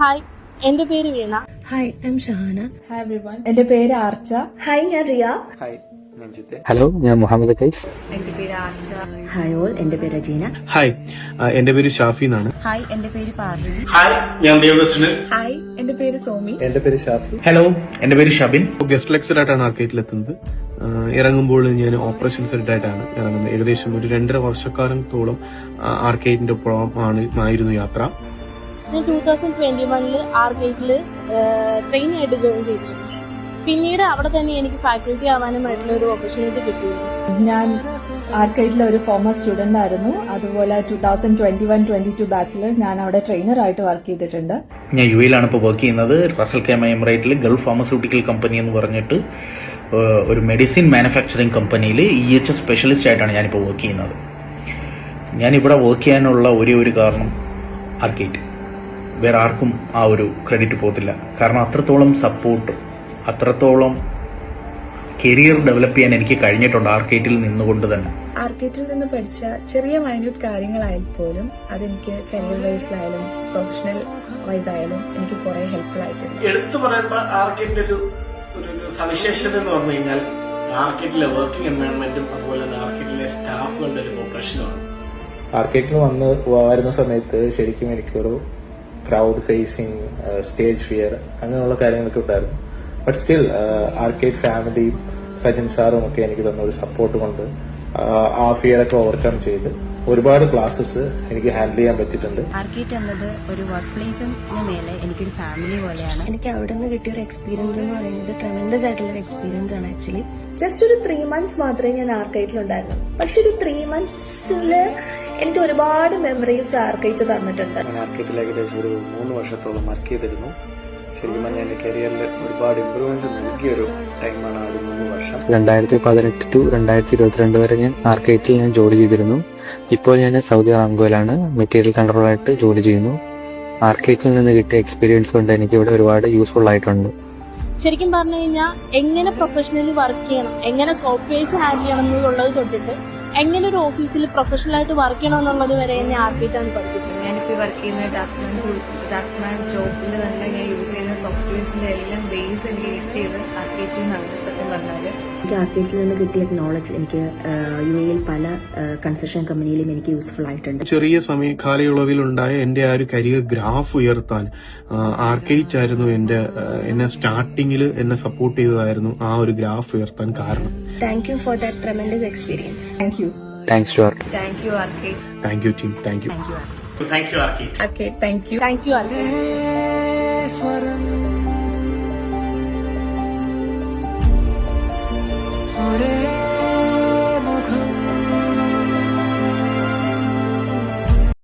Hi എന്റെ പേര് Veena. Hi I'm Shahana hi everyone എന്റെ പേര് ആർച്ച. ഹായ് ഞാൻ റിയ. ഹായ് ഹലോ ഞാൻ മുഹമ്മദ് കൈസ്. എന്റെ പേര് ആർച്ച. ഹായ് ഓൾ എന്റെ പേര് അജീന. ഹായ് എന്റെ പേര് ഷാഫി എന്നാണ്. ഹായ് എന്റെ പേര് പാർവതി. ഹായ് ഞാൻ ദേവദർശന്. ഹായ് എന്റെ പേര് സോമി. എന്റെ പേര് ഷാഫി. ഹലോ എന്റെ പേര് ഷബിൻ. ഗസ്റ്റ് ലെക്ചർ ആയിട്ടാണ് ആർക്കേറ്റിൽ എത്തുന്നത് ഇറങ്ങുമ്പോൾ ഞാൻ ഓപ്പറേഷൻ സെറ്റ് ആയിട്ടാണ് ഇറങ്ങുന്നത്. ഏകദേശം ഒരു രണ്ടര വർഷക്കാലത്തോളം ആർക്കേറ്റിന്റെ ഒപ്പം ആണ് ആയിരുന്നു യാത്ര. ഞാൻ ടൂ തൗസൻഡ് ട്വന്റി വണ്ണിൽ ആർക്കേറ്റിൽ ട്രെയിൻ ആയിട്ട് ജോയിൻ ചെയ്തു. പിന്നീട് അവിടെ തന്നെ എനിക്ക് ഫാക്കൽറ്റി ആവാനുമായിട്ടുള്ള ഒരു ഓപ്പർച്യൂണിറ്റി കിട്ടിയിരുന്നു. ഞാൻ ആർക്കൈറ്റിലെ ഒരു ഫോമർ സ്റ്റുഡന്റ് ആയിരുന്നു. അതുപോലെ two thousand twenty one twenty two ബാച്ചിൽ ഞാൻ അവിടെ ട്രെയിനറായിട്ട് വർക്ക് ചെയ്തിട്ടുണ്ട്. ഞാൻ യു എയിലാണ് ഇപ്പോൾ വർക്ക് ചെയ്യുന്നത്. റസൽ കേമ എമിറേറ്റിൽ ഗൾഫ് ഫാർമസ്യൂട്ടിക്കൽ കമ്പനി എന്ന് പറഞ്ഞിട്ട് ഒരു മെഡിസിൻ മാനുഫാക്ചറിങ് കമ്പനിയിൽ ഇ എച്ച് എസ് സ്പെഷ്യലിസ്റ്റ് ആയിട്ടാണ് ഞാനിപ്പോൾ വർക്ക് ചെയ്യുന്നത്. ഞാനിവിടെ വർക്ക് ചെയ്യാനുള്ള ഒരേ ഒരു കാരണം ആർക്കേറ്റ്. വേറെ ആർക്കും ആ ഒരു ക്രെഡിറ്റ് പോകത്തില്ല. കാരണം അത്രത്തോളം സപ്പോർട്ട് അത്രത്തോളം കരിയർ ഡെവലപ്പ് ചെയ്യാൻ എനിക്ക് കഴിഞ്ഞിട്ടുണ്ട് ആർക്കേറ്റിൽ നിന്നുകൊണ്ട് തന്നെ. ആർക്കേറ്റിൽ നിന്ന് പഠിച്ച ചെറിയ മൈന്യൂട്ട് കാര്യങ്ങളായാൽ പോലും അതെനിക്ക് കരിയർ വൈസിലായാലും പ്രൊഫഷണൽ വൈസ് ആയാലും എനിക്ക് കുറെ ഹെൽപ്ഫുൾ ആയിട്ടുണ്ട്. എടുത്തു പറയേണ്ട ആർക്കേറ്റിന്റെ ഒരു ഒരു ഒരു സവിശേഷത എന്ന് പറഞ്ഞു കഴിഞ്ഞാൽ ആർക്കേറ്റിലെ വർക്കിംഗ് എൻവയോൺമെന്റും അതുപോലെ തന്നെ ആർക്കേറ്റിലെ സ്റ്റാഫുകളുടെ ഒരു കോപ്പറേഷനുമാണ് ആർക്കേറ്റിൽ വന്ന് വരുന്ന സമയത്ത് ശരിക്കും എനിക്കൊരു ക്രൗഡ് ഫേസിങ് സ്റ്റേജ് ഫിയർ അങ്ങനെയുള്ള കാര്യങ്ങളൊക്കെ ഉണ്ടായിരുന്നു. ബട്ട് സ്റ്റിൽ ആർക്കേഡ് ഫാമിലിയും സജിൻ സാറും ഒക്കെ എനിക്ക് തന്ന ഒരു സപ്പോർട്ട് കൊണ്ട് ആ ഫിയർ ഒക്കെ ഓവർകം ചെയ്ത് ഒരുപാട് ക്ലാസ്സസ് എനിക്ക് ഹാൻഡിൽ ചെയ്യാൻ പറ്റിയിട്ടുണ്ട്. ആർക്കേറ്റ് എന്നത് ഒരു വർക്ക് പ്ലേസിന് മേലെ എനിക്കൊരു ഫാമിലി പോലെയാണ്. എനിക്ക് അവിടെ നിന്ന് കിട്ടിയ ഒരു എക്സ്പീരിയൻസ് എന്ന് പറയുന്നത് ട്രെമൻഡസ് ആയിട്ടുള്ള ഒരു എക്സ്പീരിയൻസ് ആണ് ആക്ച്വലി ജസ്റ്റ് ഒരു ത്രീ മന്ത്സ് മാത്രമേ ഞാൻ ആർക്കൈറ്റിലുണ്ടായിരുന്നു പക്ഷെ ഒരു ത്രീ മന്ത്സിൽ എനിക്ക് ഒരുപാട് മെമ്മറീസ് ആർക്കൈറ്റ് തന്നിട്ടുണ്ട്. ഞാൻ ആർക്കേറ്റിൽ ഏകദേശം ഒരു മൂന്ന് വർഷത്തോളം വർക്ക് ചെയ്തിരുന്നു. ശരിക്കും പറഞ്ഞാൽ എന്റെ കരിയറിൽ ഒരുപാട് ഇമ്പ്രൂവ്മെന്റ്സ് നൽകിയൊരു ടൈമാണ് ആ ഒരു മൂന്ന് വർഷം. രണ്ടായിരത്തി പതിനെട്ട് ടു രണ്ടായിരത്തി ഇരുപത്തിരണ്ട് വരെ ഞാൻ ആർക്കൈറ്റിൽ ഞാൻ ജോലി ചെയ്തിരുന്നു. ഇപ്പോൾ ഞാൻ സൗദി അറാംഗോയിലാണ് മെറ്റീരിയൽ കൺട്രോളായിട്ട് ജോലി ചെയ്യുന്നു. ആർക്കൈറ്റിൽ നിന്ന് കിട്ടിയ എക്സ്പീരിയൻസ് കൊണ്ട് എനിക്ക് ഇവിടെ ഒരുപാട് യൂസ്ഫുൾ ആയിട്ടുണ്ട്. ശരിക്കും പറഞ്ഞു കഴിഞ്ഞാൽ എങ്ങനെ പ്രൊഫഷണലി വർക്ക് ചെയ്യണം എങ്ങനെ സോഫ്റ്റ്വെയർസ് ഹാൻഡിൽ ചെയ്യണം എന്നുള്ളത് തൊട്ടിട്ട് എങ്ങനെ ഒരു ഓഫീസിൽ പ്രൊഫഷണൽ ആയിട്ട് വർക്ക് ചെയ്യണമെന്നുള്ളത് വരെ എന്നെ ആർക്കിട്ടാണ് പഠിപ്പിച്ചത്. ഞാനിപ്പോൾ വർക്ക് ചെയ്യുന്ന ഡാസ്മാൻ ഡാസ്മാൻ ജോബിൽ എനിക്ക് ആർക്കേറ്റിൽ നിന്ന് കിട്ടിയ നോളജ് എനിക്ക് യു എയിൽ പല കൺസ്ട്രക്ഷൻ കമ്പനിയിലും എനിക്ക് യൂസ്ഫുൾ ആയിട്ടുണ്ട്. ചെറിയ സമയ കാലയളവിലുണ്ടായ എന്റെ ആ ഒരു കരിയർ ഗ്രാഫ് ഉയർത്താൻ ആർക്കേറ്റ് ആയിരുന്നു എന്റെ ആ, എന്നെ സ്റ്റാർട്ടിങ്ങിൽ എന്നെ സപ്പോർട്ട് ചെയ്തതായിരുന്നു ആ ഒരു ഗ്രാഫ് ഉയർത്താൻ കാരണം. Thank you for that tremendous experience thank you thanks to our thank you Arkite thank you team thank you thank you Arkite okay thank you thank you Arkite സ്വരം